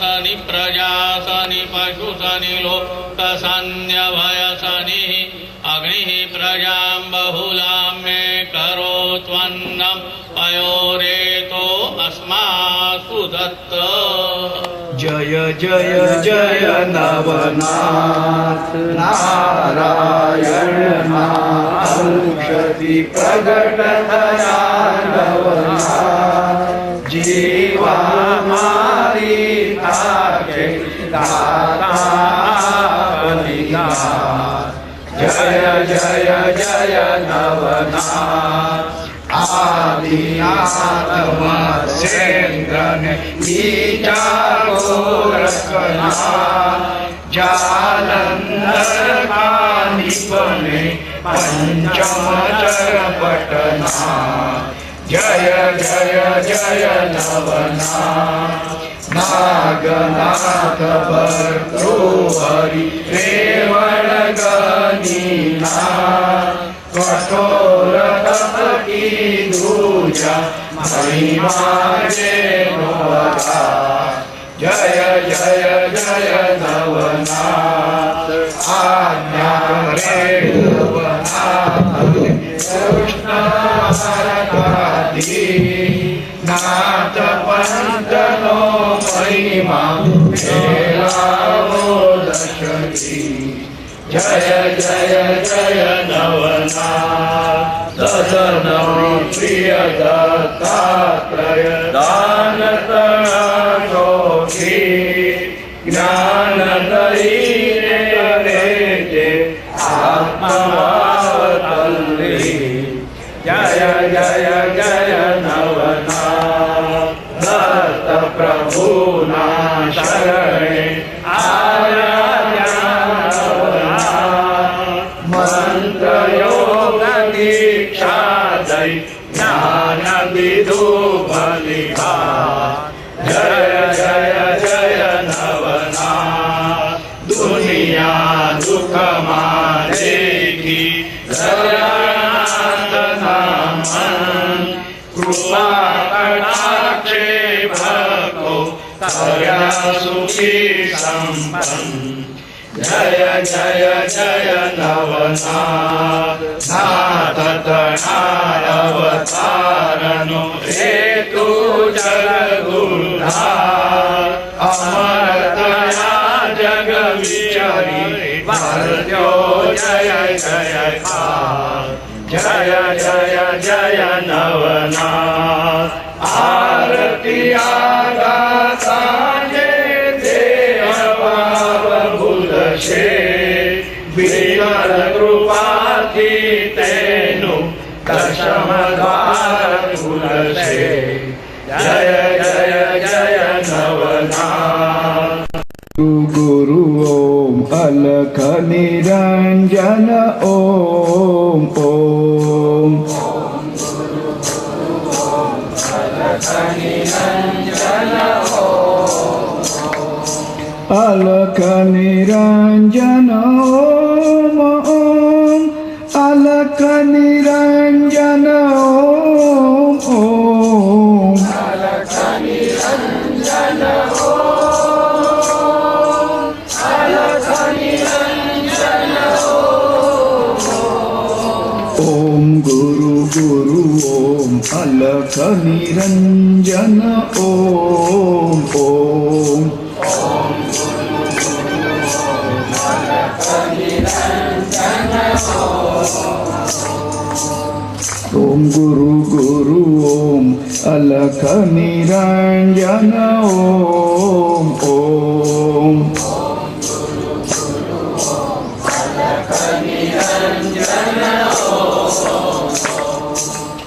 सनि प्रजासनि पशुसनि लोकसन्यभयसनिः अग्निः प्रजां बहुलां मे करोत्वन्नम् अयोरेतो अस्मासु दत्त जय जय जय नवनाथ नारायण औषधि प्रगट थया नवनाथ जीवा मारी थाके दातापनिनाथ जय जय जय नवनाथ आदि आत्मा सेन्द्रन बीजा गोरखना जालंधर का निपने पंचम चर पटना जय जय जय नवना नागनाथ भर्तो हरि रेवण गनीना कठोर तप की दूजा महिमा रे नोरा जय जय जय नवनाथ आज्ञा रे नवनाथ कृष्ण नाथ पंचनो महिमा मेलावो दशकी जय जय जय नवनाथ ददन प्रिय दत्तात्रय दानतोषी दई ज्ञान विदु बलिहा जय जय जय नवना दुनिया दुख मारे की जगन्नाथ नामन कृपा कटाक्षे भक्तो तया सुखी संपन्न Jaya Jaya Jaya Navata Natata Naravatara Nuhetu Jalagundha કૃપાથી તેનું દશમ દ્વાર ખુલશે જય જય જય નવના ગુરુ ઓમ અલખ નિરંજન ઓમ ઓમ અલખ નિરંજન ઓમ ઓમ ગુરુ ગુરુ ઓમ અલખ નિરંજન ઓમ ઓમ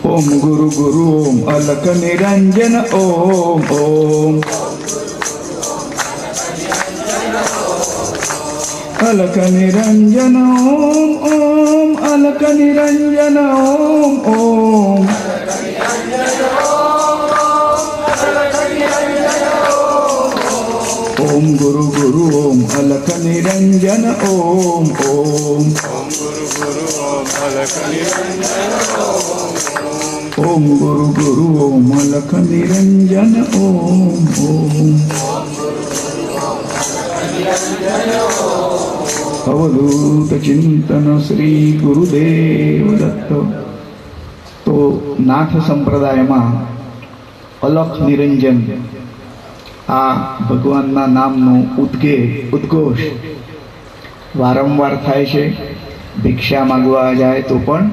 ઓમ ગુરુ ગુરુ ઓમ અલખ નિરંજન ઓમ ઓમ અલખ નિરંજન ઓમ ઓમ અલખ નિરંજન ઓમ ઓમ ઓમ ગુરુ ગુરુ ઓમ અલખ નિરંજન ઓમ ઓમ ઓમ ગુરુ ગુરુ ઓમ અલખ નિરંજન ઓમ ઓમ અવધૂત શ્રી ગુરુદેવ દત્ત તો નાથ સંપ્રદાયમાં અલખ નિરંજન, આ ભગવાનના નામનો ઉદ્ગે, ઉદ્ઘોષ વારંવાર થાય છે. ભિક્ષા માગવા જાય તો પણ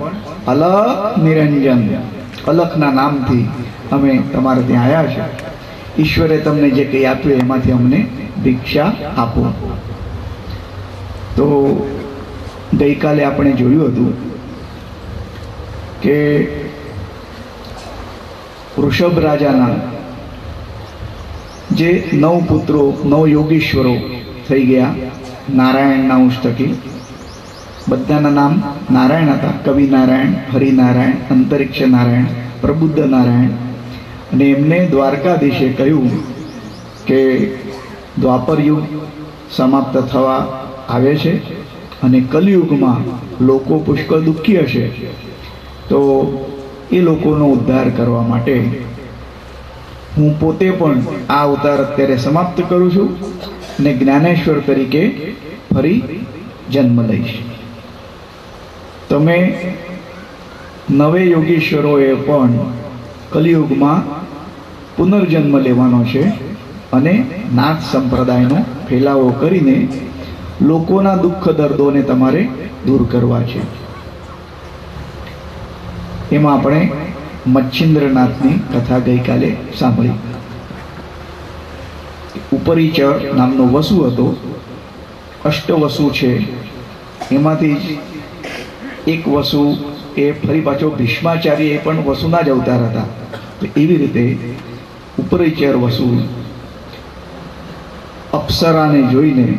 અલખ નિરંજન, અલખના નામથી અમે તમારે ત્યાં આવ્યા છે. ઈશ્વરે તમને જે કંઈ આપ્યું એમાંથી અમને ભિક્ષા આપો. તો ગઈકાલે આપણે જોયું હતું કે વૃષભ રાજાના જે નવ પુત્રો, નવ યોગીશ્વરો થઈ ગયા નારાયણના અંશ બધાના નામ નારાયણ હતા. કવિ નારાયણ હરિનારાયણ અંતરિક્ષ નારાયણ, પ્રબુદ્ધ નારાયણ. અને એમને દ્વારકાધીશે કહ્યું કે દ્વાપર યુગ સમાપ્ત થવા આવે છે અને કલિયુગમાં લોકો પુષ્કળ દુઃખી હશે, તો એ લોકોનો ઉદ્ધાર કરવા માટે હું પોતે પણ આ અવતાર અત્યારે સમાપ્ત કરું છું અને જ્ઞાનેશ્વર તરીકે ફરી જન્મ લઈશ. તમે નવે યોગીશ્વરોએ પણ કલિયુગમાં પુનર્જન્મ લેવાનો છે અને નાથ સંપ્રદાયનો ફેલાવો કરીને લોકોના દુઃખ દર્દોને તમારે દૂર કરવા છે. એમાં આપણે મચ્છિન્દ્રનાથની કથા ગઈકાલે સાંભળી. ઉપરીચર નામનો વસુ હતો, અષ્ટવસુ છે. એમાંથી જ એક વસુ એ ફરી પાછો ભીષ્માચાર્ય એ પણ વસુના જ અવતાર હતા. તો એવી રીતે ઉપરીચર વસુ અપ્સરાને જોઈને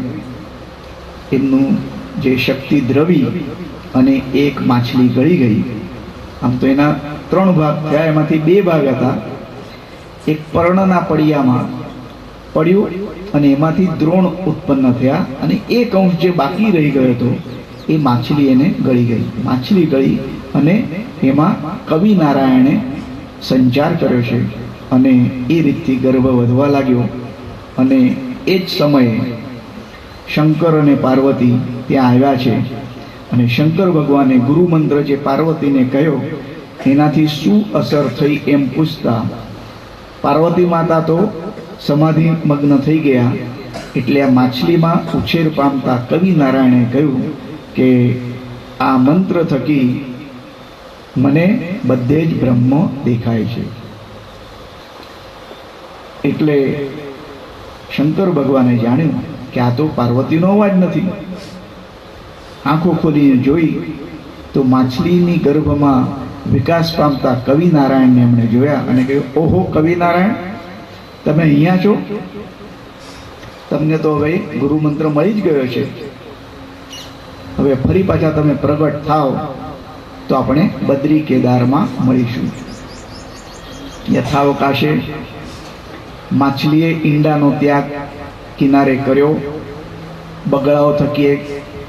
એમનું જે શક્તિ દ્રવી અને એક માછલી ગળી ગઈ. આમ તો એના ત્રણ ભાગ થયા, એમાંથી બે ભાગ હતા. એક પર્ણના પડિયામાં પડ્યું અને એમાંથી દ્રોણ ઉત્પન્ન થયા અને એક અંશ જે બાકી રહી ગયો હતો, એ માછલી એને ગળી ગઈ. માછલી ગળી અને એમાં કવિ નારાયણે સંચાર કર્યો છે અને એ રીતથી ગર્ભ વધવા લાગ્યો અને એ જ સમયે શંકર અને પાર્વતી ત્યાં આવ્યા છે. અને શંકર ભગવાને ગુરુ મંત્ર જે પાર્વતીને કહ્યો એનાથી શું અસર થઈ એમ પૂછતા, પાર્વતી માતા તો સમાધિ મગ્ન થઈ ગયા. એટલે આ માછલીમાં ઉછેર પામતા કવિ નારાયણે કહ્યું કે, આ મંત્ર થકી મને બધે જ બ્રહ્મ દેખાય છે. એટલે શંકર ભગવાને જાણ્યું કે આ તો પાર્વતીનો અવાજ નથી. આંખો ખોલીને જોઈ તો માછલીની ગર્ભમાં વિકાસ પામતા કવિ નારાયણને એમણે જોયા અને કહ્યું, ઓહો કવિ નારાયણ તમે અહીંયા છો? તમને તો હવે ગુરુ મંત્ર મળી જ ગયો છે. હવે ફરી પાછા તમે પ્રગટ થાવ તો આપણે બદ્રી કેદારમાં મળીશું. યથાવકાશે માછલીએ ઈંડાનો ત્યાગ કિનારે કર્યો. બગડાઓ થકી એક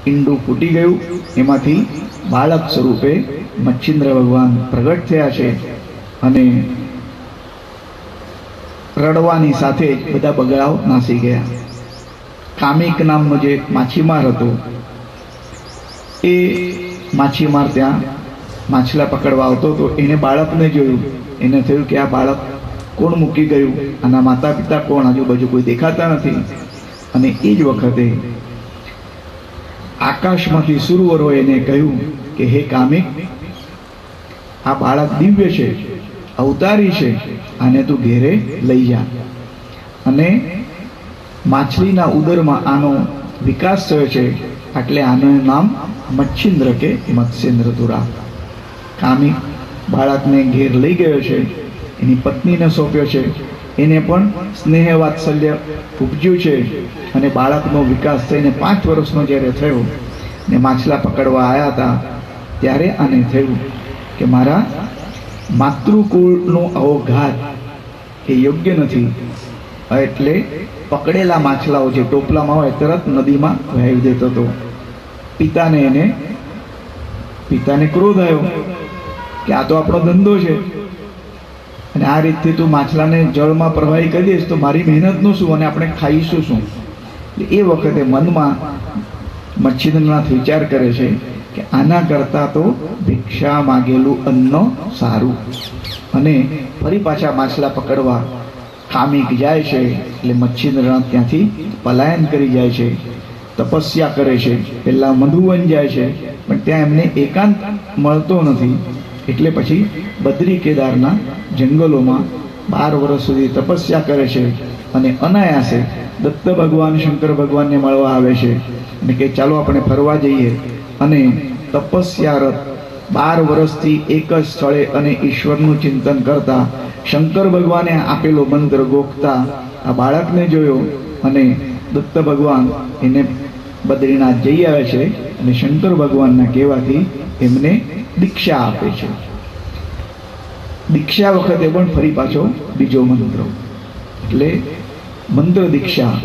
ઈંડું ફૂટી ગયું. એમાંથી બાળક સ્વરૂપે મચ્છિન્દ્ર ભગવાન પ્રગટ થયા છે અને રડવાની સાથે બધા બગડાઓ નાસી ગયા. કામિક નામનો જે માછીમાર હતો, એ માછીમાર ત્યાં માછલા પકડવા આવતો હતો. એને બાળકને જોયું. એને થયું કે આ બાળક કોણ મૂકી ગયું? આના માતા પિતા કોણ? આજુબાજુ કોઈ દેખાતા નથી. અને એ જ વખતે આકાશમાંથી સુરવરો એને કહ્યું કે, હે કામિક, આ બાળક દિવ્ય છે, અવતારી છે, આને તું ઘેરે લઈ જા. અને માછલીના ઉદરમાં આનો વિકાસ થયો છે, એટલે આનું નામ મચ્છિન્દ્ર કે મત્સ્યેન્દ્ર તુરા. કામિક બાળકને ઘેર લઈ ગયો છે. એની પત્નીને સોંપ્યો છે. એને પણ સ્નેહ વાત્સલ્ય ઉપજ્યું છે અને બાળકનો વિકાસ થઈને પાંચ વર્ષનો જ્યારે થયો ને માછલા પકડવા આવ્યા હતા, ત્યારે આને થયું કે મારા માતૃકુળનો આવો ઘાત એ યોગ્ય નથી. એટલે પકડેલા માછલાઓ જે ટોપલામાં હોય, તરત નદીમાં વહેવી દેતો હતો. પિતાને એને, પિતાને ક્રોધ આવ્યો કે આ તો આપણો ધંધો છે. અને આ રીતથી તું માછલાને જળમાં પ્રવાહી કરી દઈશ તો મારી મહેનતનું શું અને આપણે ખાઈશું શું? એ વખતે મનમાં મચ્છિદનાથ વિચાર કરે છે કે આના કરતાં તો ભિક્ષા માગેલું અન્ન સારું. અને ફરી પાછા માછલા પકડવા કામિક જાય છે એટલે મચ્છિન્દ્રનાથ ત્યાંથી પલાયન કરી જાય છે, તપસ્યા કરે છે પહેલાં મધુવન જાય છે, પણ ત્યાં એમને એકાંત મળતો નથી. એટલે પછી બદ્રી કેદારના જંગલોમાં બાર વર્ષ સુધી તપસ્યા કરે છે અને અનાયાસે દત્ત ભગવાન, શંકર ભગવાનને મળવા આવે છે અને કે ચાલો આપણે ફરવા જઈએ અને તપસ્યારત બાર વર્ષથી એક જ સ્થળે અને ઈશ્વરનું ચિંતન કરતા શંકર ભગવાને આપેલો મંત્ર ગોખતા આ બાળકને જોયો અને દત્ત ભગવાન એને બદ્રીનાથ જઈ આવે છે અને શંકર ભગવાનના કહેવાથી એમને દીક્ષા આપે છે. દીક્ષા વખતે પણ ફરી પાછો બીજો મંત્ર. એટલે મંત્ર દીક્ષા.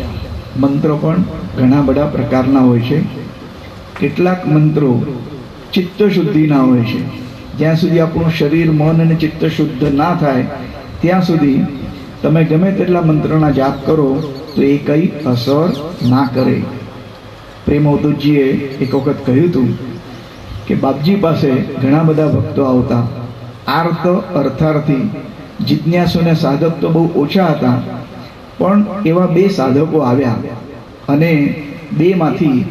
મંત્રો પણ ઘણા બધા પ્રકારના હોય છે. કેટલાક મંત્રો ચિત્ત શુદ્ધિના હોય છે. જ્યાં સુધી આપણું શરીર, મન અને ચિત્ત શુદ્ધ ના થાય, ત્યાં સુધી તમે ગમે તેટલા મંત્રના જાપ કરો, તો એ કંઈ અસર ના કરે. પ્રેમવતુજીએ એક વખત કહ્યું હતું કે બાપજી પાસે ઘણા બધા ભક્તો આવતા. આર્ત, અર્થાર્થી જિજ્ઞાસુને સાધક તો બહુ ઓછા હતા, પણ એવા બે સાધકો આવ્યા અને બેમાંથી,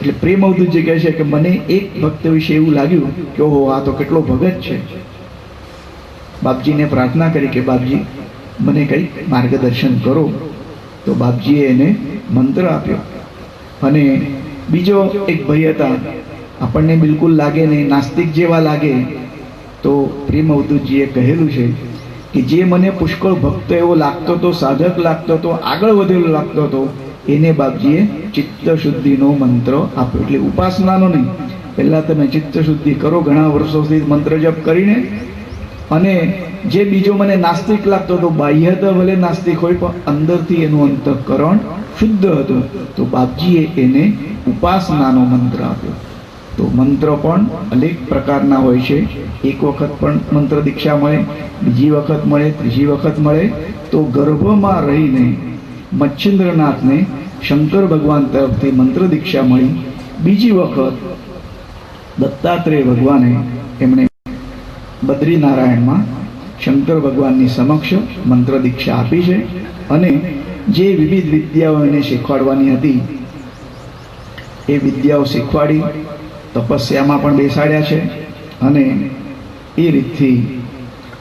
એટલે પ્રેમ અવધૂતજી કહે છે કે મને એક ભક્ત વિશે એવું લાગ્યું કે ઓહો, આ તો કેટલો ભગત છે. બાપજીને પ્રાર્થના કરી કે બાપજી, મને કંઈક માર્ગદર્શન કરો. તો બાપજીએ એને મંત્ર આપ્યો. અને બીજો એક ભાઈ હતા આપણને બિલકુલ લાગે નહીં, નાસ્તિક જેવા લાગે. તો પ્રેમ અવધૂતજીએ કહેલું છે કે જે મને પુષ્કળ ભક્ત એવો લાગતો હતો, સાધક લાગતો હતો, આગળ વધેલો લાગતો હતો, એને બાપજીએ ચિત્ત શુદ્ધિનો મંત્ર આપ્યો. એટલે ઉપાસનાનો નહીં, પહેલાં તમે ચિત્ત શુદ્ધિ કરો, ઘણા વર્ષોથી મંત્ર જપ કરીને. અને જે બીજો મને નાસ્તિક લાગતો હતો બાહ્યત ભલે નાસ્તિક હોય, પણ અંદરથી એનું અંતઃકરણ શુદ્ધ હતું. તો બાપજીએ એને ઉપાસનાનો મંત્ર આપ્યો. તો મંત્ર પણ અનેક પ્રકારના હોય છે. એક વખત પણ મંત્ર દીક્ષા મળે, બીજી વખત મળે, ત્રીજી વખત મળે. તો ગર્ભમાં રહીને મચ્છિન્દ્રનાથને શંકર ભગવાન તરફથી મંત્ર દીક્ષા મળી. બીજી વખત દત્તાત્રેય ભગવાને એમણે બદ્રીનારાયણમાં શંકર ભગવાનની સમક્ષ મંત્ર દીક્ષા આપી છે અને જે વિવિધ વિદ્યાઓ એને શીખવાડવાની હતી, એ વિદ્યાઓ શીખવાડી તપસ્યામાં પણ બેસાડ્યા છે અને એ રીતથી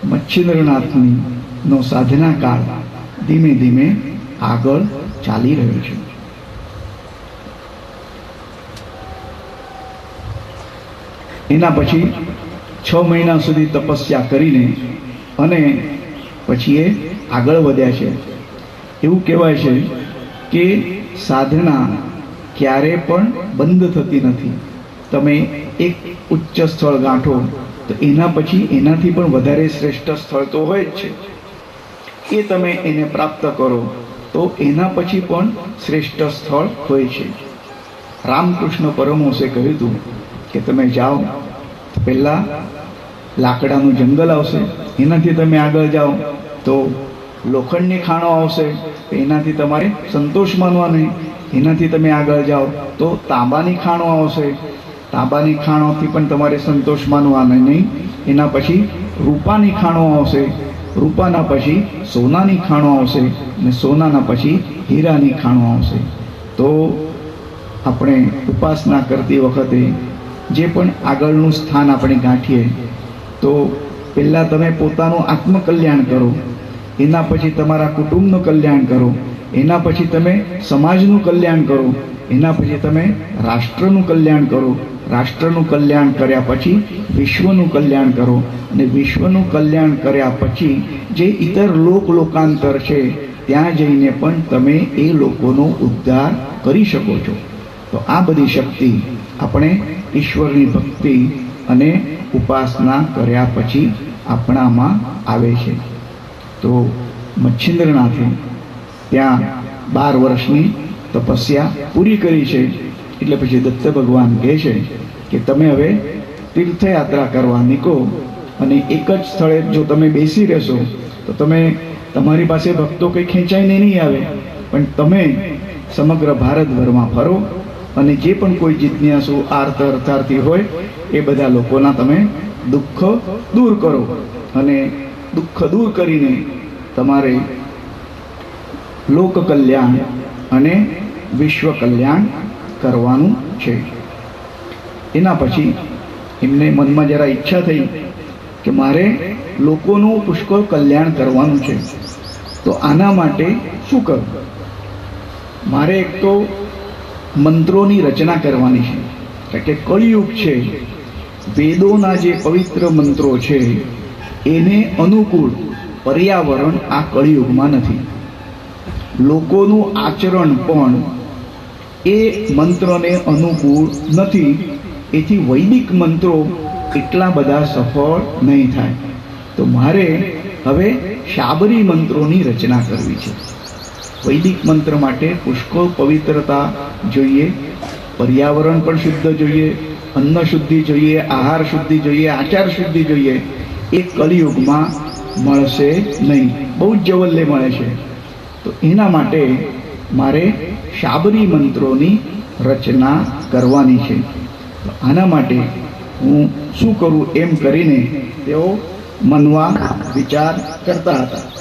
મચ્છિન્દ્રનાથની સાધના કાળ ધીમે ધીમે આગળ ચાલી રહ્યો છે. એના પછી છ મહિના સુધી તપસ્યા કરીને અને પછી એ આગળ વધ્યા છે. એવું કહેવાય છે કે સાધના ક્યારે પણ બંધ થતી નથી. તમે એક ઉચ્ચ સ્થળ ગાંઠો, તો એના પછી એનાથી પણ વધારે શ્રેષ્ઠ સ્થળ તો હોય જ છે. એ તમે એને પ્રાપ્ત કરો, તો એના પછી પણ શ્રેષ્ઠ સ્થળ હોય છે. રામકૃષ્ણ પરમહંસે કહ્યું હતું કે તમે જાઓ, પહેલાં લાકડાનું જંગલ આવશે, એનાથી તમે આગળ જાઓ, તો લોખંડની ખાણો આવશે એનાથી તમારે સંતોષ માનવા નહીં એનાથી તમે આગળ જાઓ, તો તાંબાની ખાણો આવશે તાંબાની ખાણોથી પણ તમારે સંતોષ માનવાના નહીં. એના પછી રૂપાની ખાણો આવશે. રૂપાના પછી સોનાની ખાણો આવશે અને સોનાના પછી હીરાની ખાણો આવશે. તો આપણે ઉપાસના કરતી વખતે જે પણ આગળનું સ્થાન આપણે ગાંઠીએ, તો પહેલાં તમે પોતાનું આત્મકલ્યાણ કરો. એના પછી તમારા કુટુંબનું કલ્યાણ કરો. એના પછી તમે સમાજનું કલ્યાણ કરો. એના પછી તમે રાષ્ટ્રનું કલ્યાણ કરો. રાષ્ટ્રનું કલ્યાણ કર્યા પછી વિશ્વનું કલ્યાણ કરો અને વિશ્વનું કલ્યાણ કર્યા પછી જે ઇતર લોક લોકાંતર છે, ત્યાં જઈને પણ તમે એ લોકોનો ઉદ્ધાર કરી શકો છો. તો આ બધી શક્તિ આપણે ઈશ્વરની ભક્તિ અને ઉપાસના કર્યા પછી આપણામાં આવે છે. તો મચ્છિન્દ્રનાથે ત્યાં બાર વર્ષની તપસ્યા પૂરી કરી છે. એટલે પછી દત્ત ભગવાન કહે છે કે તમે હવે તીર્થયાત્રા કરવા નીકળો અને એક જ સ્થળે જો તમે બેસી રહેશો, તો તમે તમારી પાસે ભક્તો કંઈ ખેંચાઈને નહીં આવે, પણ તમે સમગ્ર ભારતભરમાં ફરો અને જે પણ કોઈ જિજ્ઞાસુ, આર્ત, અર્થાર્થી હોય, એ બધા લોકોના તમે દુઃખ દૂર કરો અને દુઃખ દૂર કરીને તમારે લોક કલ્યાણ અને વિશ્વ કલ્યાણ કરવાનું છે. એના પછી એમને મનમાં જરા ઈચ્છા થઈ કે મારે લોકોનું પુષ્કળ કલ્યાણ કરવાનું છે. તો આના માટે શું કરવું મારે એક તો મંત્રોની રચના કરવાની છે. કે કળિયુગ છે. વેદોના જે પવિત્ર મંત્રો છે, એને અનુકૂળ પર્યાવરણ આ કળિયુગમાં નથી. લોકોનું આચરણ પણ એ મંત્રને અનુકૂળ નથી. એથી વૈદિક મંત્રો એટલા બધા સફળ નહીં થાય. તો મારે હવે શાબરી મંત્રોની રચના કરવી છે. વૈદિક મંત્ર માટે પુષ્કળ પવિત્રતા જોઈએ, પર્યાવરણ પણ શુદ્ધ જોઈએ, અન્ન શુદ્ધિ જોઈએ, આહાર શુદ્ધિ જોઈએ, આચાર શુદ્ધિ જોઈએ. એ કલિયુગમાં મળશે નહીં. બહુ જ જવલ્લે મળે છે. તો એના માટે મારે શાબરી મંત્રોની રચના કરવાની છે. આના માટે હું શું કરું એમ કરીને તેઓ મનવા વિચાર કરતા હતા.